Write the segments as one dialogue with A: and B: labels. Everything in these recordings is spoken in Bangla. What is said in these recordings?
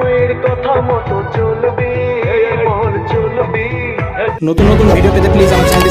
A: সময়ের কথা মতো চলবি মন চলবি।
B: নতুন নতুন ভিডিও পেতে প্লিজ আমার চ্যানেলটি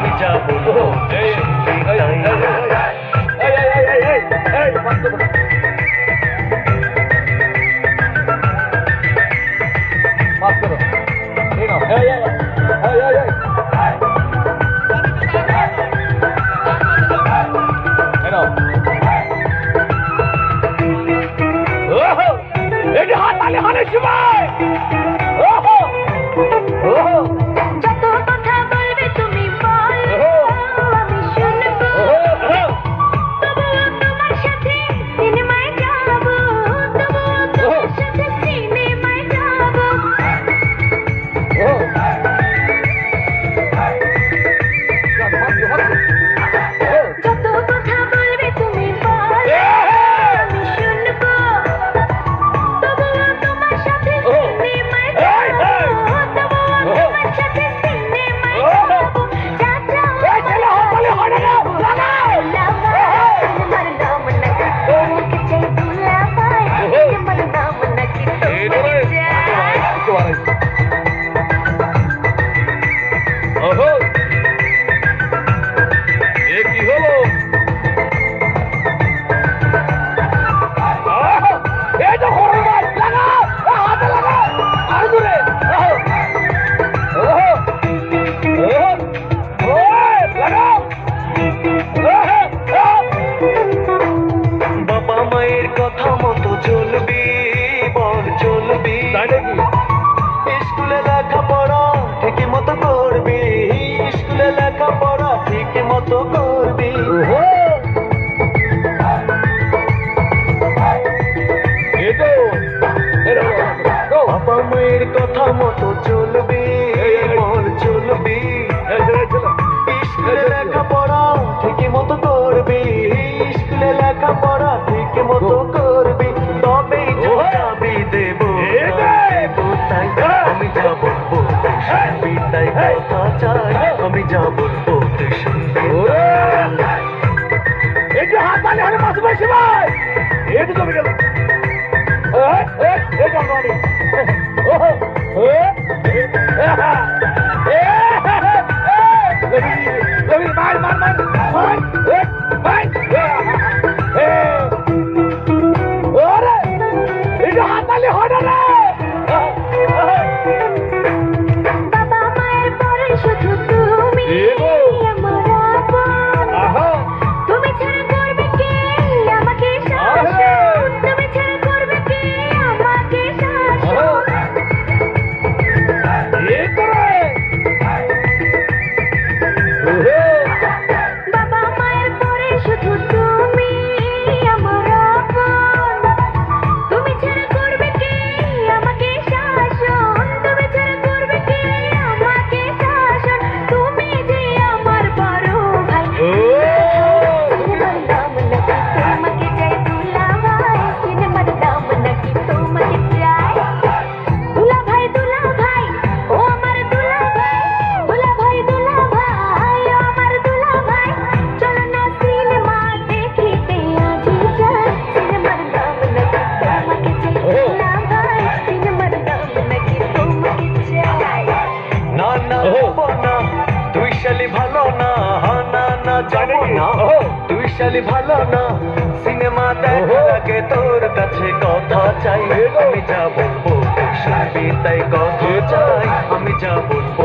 C: 的好的兄弟。বানাইছে। ওহো! এ কি হলো?
A: কথা মতো চলবি বল চলবি। স্কুলে লেখাপড়া ঠিক মতো করবি। স্কুলে লেখাপড়া ঠিক মতো করবি। বাবা মায়ের কথা মতো চলবি চলবি। যাব
C: অতি সুন্দর। হাত পানি হারে মাছ ভাই! একটু জমে গেল।
A: স্পেশালি ভালো না। সিনেমা দেখার আগে তোর কাছে কথা চাই। আমি যা বলব শুনবি তাই কথা চাই। আমি যা বলব